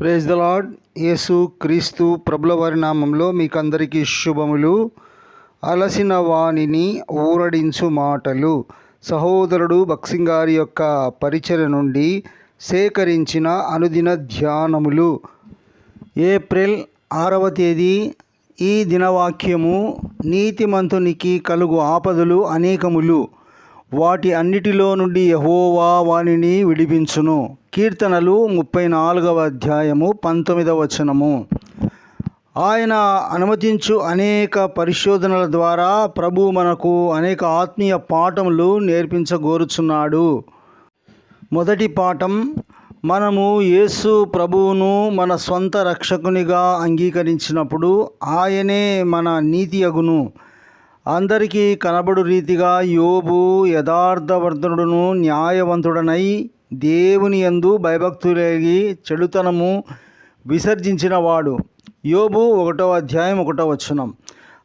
Praise the lord యేసు క్రీస్తు ప్రభుల వారి నామంలో మీకు అందరికీ శుభములు. అలసిన వాణిని ఊరడించు మాటలు. సహోదరుడు బక్సింగ్ గారి యొక్క పరిచయ నుండి సేకరించిన అనుదిన ధ్యానములు. ఏప్రిల్ ఆరవ తేదీ ఈ దినవాక్యము నీతిమంతునికి కలుగు ఆపదలు అనేకములు. వాటి అన్నిటిలో నుండి యహోవా వానిని విడిపించును. కీర్తనలు ముప్పై నాలుగవ అధ్యాయము పంతొమ్మిదవ వచనము. ఆయన అనుమతించు అనేక పరిశోధనల ద్వారా ప్రభు మనకు అనేక ఆత్మీయ పాఠములు నేర్పించగోరుచున్నాడు. మొదటి పాఠం మనము యేసు ప్రభువును మన సొంత రక్షకునిగా అంగీకరించినప్పుడు ఆయనే మన నీతి అగును అందరికీ కనబడు రీతిగా యోబు యథార్థవర్ధనుడును న్యాయవంతుడనై దేవుని యందు భయభక్తులేగి చెడుతనము విసర్జించినవాడు. యోబు ఒకటో అధ్యాయం ఒకటో వచనం.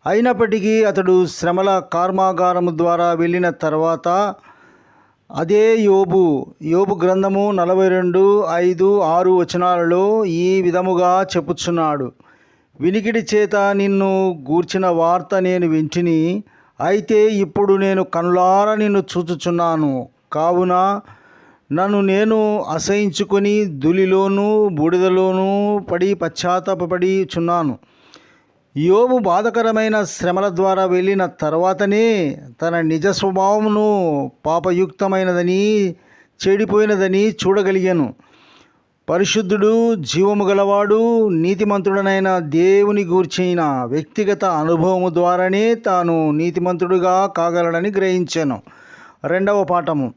అయినప్పటికీ అతడు శ్రమల కర్మాగారము ద్వారా వెళ్ళిన తర్వాత అదే యోబు యోబు గ్రంథము నలభై రెండు ఐదు ఆరు వచనాలలో ఈ విధముగా చెప్పుచున్నాడు. వినికిడి చేత నిన్ను గూర్చిన వార్త నేను వింటిని. అయితే ఇప్పుడు నేను కనులార నిన్ను చూచుచున్నాను. కావున నన్ను నేను అసహించుకొని దులిలోనూ బూడిదలోనూ పడి పశ్చాత్తాపడి చున్నాను యోబు బాధకరమైన శ్రమల ద్వారా వెళ్ళిన తర్వాతనే తన నిజ స్వభావమును పాపయుక్తమైనదని చెడిపోయినదని చూడగలిగాను. పరిశుద్ధుడు జీవము గలవాడు నీతిమంతుడనైన దేవుని గూర్చిన వ్యక్తిగత అనుభవము ద్వారానే తాను నీతిమంతుడుగా కాగలడని గ్రహించాను. రెండవ పాఠము.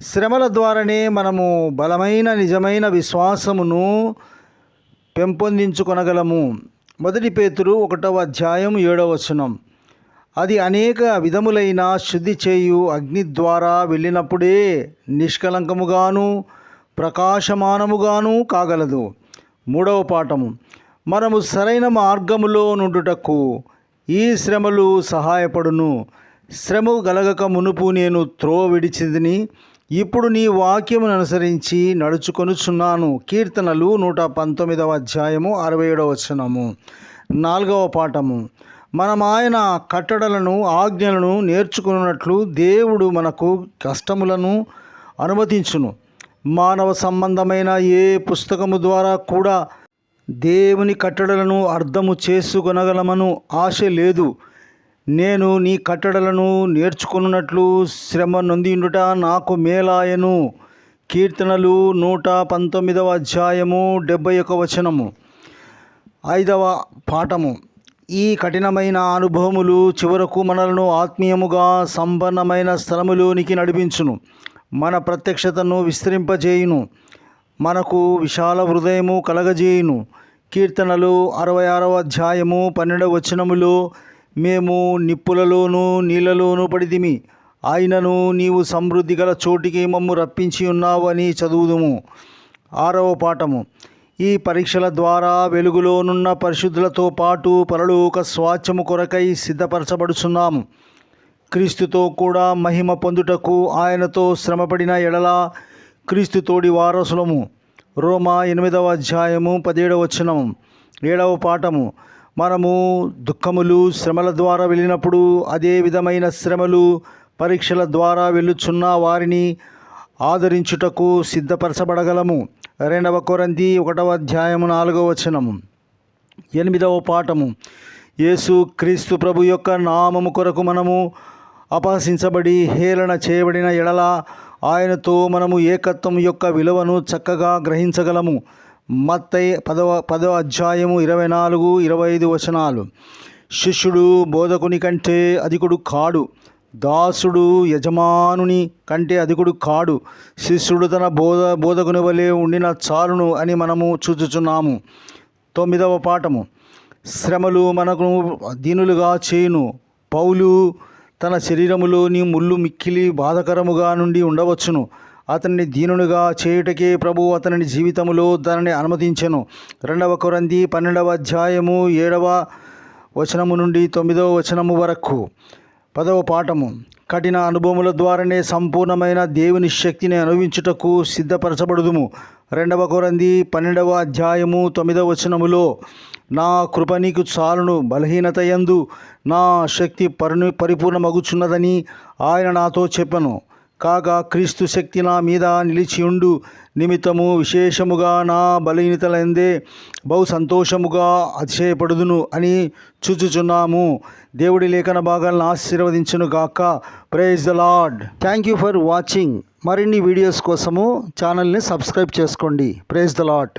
శ్రమల ద్వారానే మనము బలమైన నిజమైన విశ్వాసమును పెంపొందించుకొనగలము. మొదటి పేతురు ఒకటవ అధ్యాయం ఏడవ వచనం. అది అనేక విధములైన శుద్ధి చేయు అగ్ని ద్వారా వెళ్ళినప్పుడే నిష్కలంకముగాను ప్రకాశమానముగాను కాగలదు. మూడవ పాఠము. మనము సరైన మార్గములో నుండుటకు ఈ శ్రమలు సహాయపడును. శ్రమ గలగక మునుపు నేను త్రో విడిచిందిని ఇప్పుడు నీ వాక్యమును అనుసరించి నడుచుకొనుచున్నాను. కీర్తనలు నూట పంతొమ్మిదవ అధ్యాయము అరవై ఏడవ వచనము. నాలుగవ పాఠము. మనం ఆయన కట్టడలను ఆజ్ఞలను నేర్చుకున్నట్లు దేవుడు మనకు కష్టములను అనుమతించును. మానవ సంబంధమైన ఏ పుస్తకము ద్వారా కూడా దేవుని కట్టడలను అర్థము చేసుకొనగలమను ఆశ లేదు. నేను నీ కట్టడలను నేర్చుకున్నట్లు శ్రమ నొందిండుట నాకు మేలాయను. కీర్తనలు నూట పంతొమ్మిదవ అధ్యాయము డెబ్బై ఒక వచనము. ఐదవ పాఠము. ఈ కఠినమైన అనుభవములు చివరకు మనలను ఆత్మీయముగా సంపన్నమైన స్థలములోనికి నడిపించును. మన ప్రత్యక్షతను విస్తరింపజేయును. మనకు విశాల హృదయము కలగజేయును. కీర్తనలు అరవై ఆరవ అధ్యాయము పన్నెండవ వచనములో మేము నిప్పులలోనూ నీళ్ళలోనూ పడితిమి. ఆయనను నీవు సమృద్ధి గల చోటికి మమ్ము రప్పించి ఉన్నావు అని చదువుదుము. ఆరవ పాఠము. ఈ పరీక్షల ద్వారా వెలుగులోనున్న పరిశుద్ధులతో పాటు పరలోక స్వాచ్ఛము కొరకై సిద్ధపరచబడుచున్నాము. క్రీస్తుతో కూడా మహిమ పొందుటకు ఆయనతో శ్రమపడిన ఎడల క్రీస్తుతోడి వారసులము. రోమా ఎనిమిదవ అధ్యాయము పదిహేడవ వచనం ఏడవ పాఠము. మనము దుఃఖములు శ్రమల ద్వారా వెళ్ళినప్పుడు అదే విధమైన శ్రమలు పరీక్షల ద్వారా వెళ్ళుచున్న వారిని ఆదరించుటకు సిద్ధపరచబడగలము. రెండవ కొరంది ఒకటవ అధ్యాయము నాలుగవ వచనము. ఎనిమిదవ పాఠము. యేసు క్రీస్తు ప్రభు యొక్క నామము కొరకు మనము అపహసించబడి హేళన చేయబడిన ఎడల ఆయనతో మనము ఏకత్వం యొక్క విలువను చక్కగా గ్రహించగలము. మత్తై పదవ పదవ అధ్యాయము ఇరవై నాలుగు ఇరవై ఐదు వచనాలు. శిష్యుడు బోధకుని కంటే అధికుడు కాడు. దాసుడు యజమానుని కంటే అధికుడు కాడు. శిష్యుడు తన బోధ బోధకుని వలె ఉండిన చాలును అని మనము చూచుచున్నాము. తొమ్మిదవ పాఠము. శ్రమలు మనకు దీనులుగా చేయును. పౌలు తన శరీరములోని ముళ్ళు మిక్కిలి బాధకరముగా నుండి ఉండవచ్చును. అతన్ని దీనునిగా చేయుటకే ప్రభు అతని జీవితములో దానిని అనుమతించెను. రెండవ కొరంది పన్నెండవ అధ్యాయము ఏడవ వచనము నుండి తొమ్మిదవ వచనము వరకు. పదవ పాఠము. కఠిన అనుభవముల ద్వారానే సంపూర్ణమైన దేవుని శక్తిని అనుభవించుటకు సిద్ధపరచబడుదుము. రెండవ కొరంది పన్నెండవ అధ్యాయము తొమ్మిదవ వచనములో నా కృప నీకు చాలును బలహీనత యందు నా శక్తి పరి పరిపూర్ణమగుచున్నదని ఆయన నాతో చెప్పను. కాగా క్రీస్తు శక్తి నా మీద నిలిచియుండు నిమిత్తము విశేషముగా నా బలహీనతలందే బహు సంతోషముగా అతిశయపడుదును అని చూచుచున్నాము. దేవుడి లేఖన భాగాలను ఆశీర్వదించును గాక. Praise the lord thank you for watching. మరిన్ని వీడియోస్ కోసము ఛానల్ని సబ్స్క్రైబ్ చేసుకోండి. Praise the lord